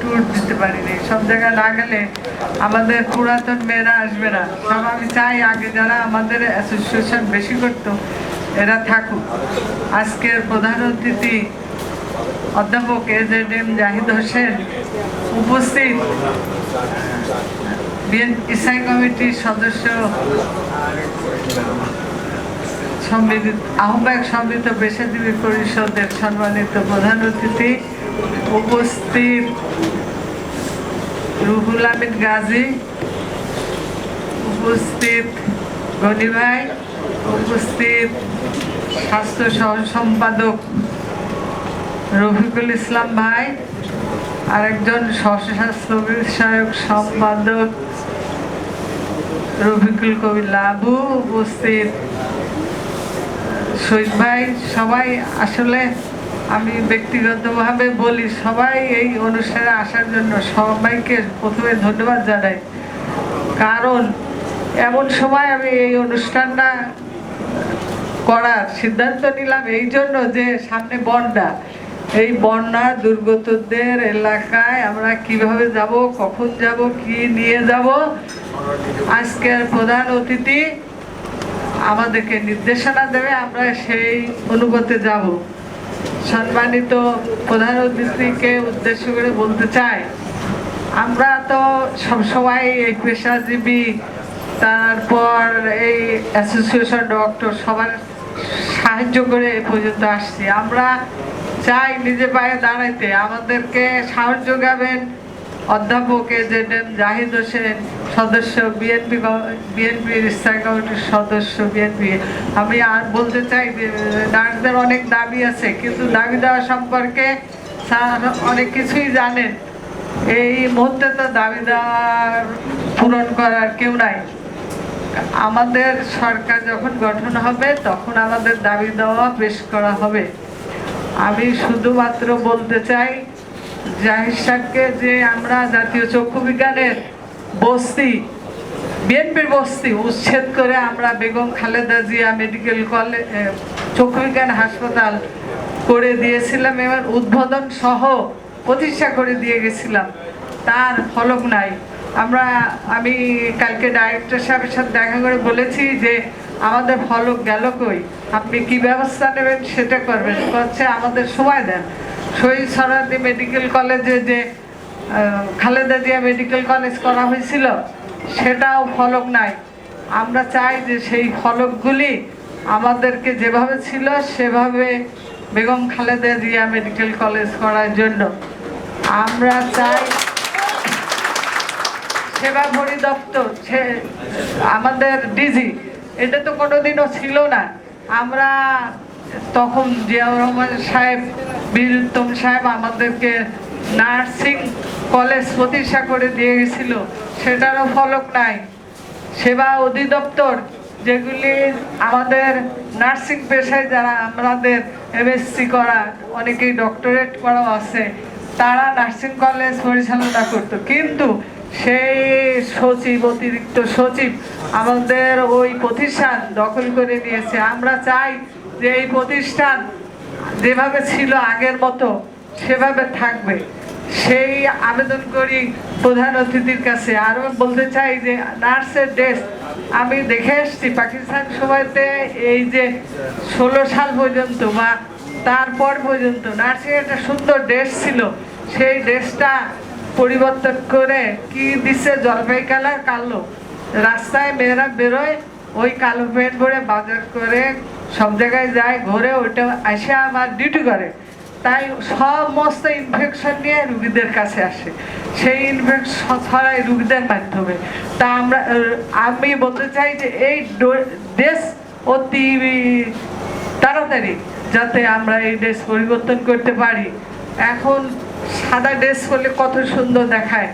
Tour দিতে পারিনি সব জায়গায় না গেলে আমাদের পুরাতন মেয়েরা আসবে না। সব আমি চাই আগে যারা আমাদের অ্যাসোসিয়েশন বেশি করতো, এরা থাকুক। আজকের প্রধান অতিথি অধ্যাপক A Z M Zahid Hossain উপস্থিত। ইসাই কমিটির সদস্য সম্মিলিত আহ্বায়ক সম্মিলিত পেশাজীবী পরিষদের সম্মানিত প্রধান অতিথি। উপস্থিত রুহুল আমিন গাজী, উপস্থিত গনি ভাই, উপস্থিত স্বাস্থ্য সহ সম্পাদক রফিকুল ইসলাম ভাই, আরেকজন স্বাস্থ্য বিষয়ক সম্পাদক রফিকুল কবি লাবু, উপস্থিত শহীদ ভাই। সবাই আসলে আমি ব্যক্তিগতভাবে বলি, সবাই এই অনুষ্ঠানে আসার জন্য সবাইকে প্রথমে ধন্যবাদ জানাই। কারণ এমন সময় আমি এই অনুষ্ঠানটা করার সিদ্ধান্ত নিলাম এই জন্য যে সামনে বন্যা। এই বন্যা দুর্গতদের এলাকায় আমরা কীভাবে যাব, কখন যাব, কি নিয়ে যাব, আজকের প্রধান অতিথি আমাদেরকে নির্দেশনা দেবে, আমরা সেই অনুগতে যাব। সম্মানিত প্রধান অতিথিকে উদ্দেশ্য করে বলতে চাই, আমরা তো সবসময় এই পেশাজীবী, তারপর এই অ্যাসোসিয়েশন ডক্টর সবার সাহায্য করে এ পর্যন্ত আসছি। আমরা চাই নিজে পায়ে দাঁড়াইতে, আমাদেরকে সাহস যোগাবেন অধ্যাপক A Z M Zahid Hossain সদস্য বিএনপি বিএনপির স্থায়ী কমিটির সদস্য বিএনপি আমি আর বলতে চাই নার্সদের অনেক দাবি আছে, কিন্তু দাবি দেওয়া সম্পর্কে স্যার অনেক কিছুই জানেন। এই মুহূর্তে তো দাবি দেওয়ার পূরণ করার কেউ নাই। আমাদের সরকার যখন গঠন হবে, তখন আমাদের দাবি দেওয়া পেশ করা হবে। আমি শুধুমাত্র বলতে চাই জাহির যে আমরা জাতীয় চক্ষু বিজ্ঞানের বস্তি, বিএনপির বস্তি উচ্ছেদ করে আমরা বেগম খালেদা জিয়া মেডিকেল কলেজ চক্ষু বিজ্ঞান হাসপাতাল করে দিয়েছিলাম, এবার উদ্বোধন সহ প্রতিষ্ঠা করে দিয়ে গেছিলাম। তার ফলক নাই। আমরা, আমি কালকে ডাইরেক্টর সাহেবের সাথে দেখা করে বলেছি যে, আমাদের ফলক গেল কই? আপনি কি ব্যবস্থা নেবেন সেটা করবেন। হচ্ছে আমাদের সময় দেন। শহীদ সরাদি মেডিকেল কলেজে যে খালেদা জিয়া মেডিকেল কলেজ করা হয়েছিল, সেটাও ফলক নাই। আমরা চাই যে সেই ফলকগুলি আমাদেরকে যেভাবে ছিল, সেভাবে বেগম খালেদা জিয়া মেডিকেল কলেজ করার জন্য। আমরা চাই সেবা পরিদপ্তর, সে আমাদের ডিজি এটা তো কোনোদিনও ছিল না। আমরা তখন জিয়াউর রহমান সাহেব, বীর উত্তম সাহেব আমাদেরকে নার্সিং কলেজ প্রতিষ্ঠা করে দিয়ে গেছিল। সেটারও ফলক নাই। সেবা অধিদপ্তর, যেগুলি আমাদের নার্সিং পেশায় যারা, আমাদের এমএসসি করা, অনেকেই ডক্টরেট করাও আছে, তারা নার্সিং কলেজ পরিচালনা করতো। কিন্তু সেই সচিব, অতিরিক্ত সচিব আমাদের ওই প্রতিষ্ঠান দখল করে নিয়েছে। আমরা চাই যে এই প্রতিষ্ঠান যেভাবে ছিল আগের মতো, সেভাবে থাকবে। সেই আবেদন করি প্রধান অতিথির কাছে। আরও বলতে চাই যে, নার্সের ড্রেস আমি দেখে এসছি, পাকিস্তান সময়তে এই যে ষোলো সাল পর্যন্ত বা তারপর পর্যন্ত নার্সিং একটা সুন্দর ড্রেস ছিল। সেই ড্রেসটা পরিবর্তন করে কি দিচ্ছে জলপাই কালার কালো, রাস্তায় মেয়েরা বেরোয় ওই কালো প্যান্ট পরে বাজার করে সব জায়গায় যায়, ঘুরে ওইটা এসে আবার ডিউটি করে। তাই সমস্ত ইনফেকশন নিয়ে রুগীদের কাছে আসে। সেই ইনফেকশন ছড়ায় রুগীদের মাধ্যমে। তা আমরা আমি বলতে চাই যে এই দেশ অতি তাড়াতাড়ি যাতে আমরা এই ড্রেস পরিবর্তন করতে পারি। এখন সাদা ড্রেস করলে কত সুন্দর দেখায়।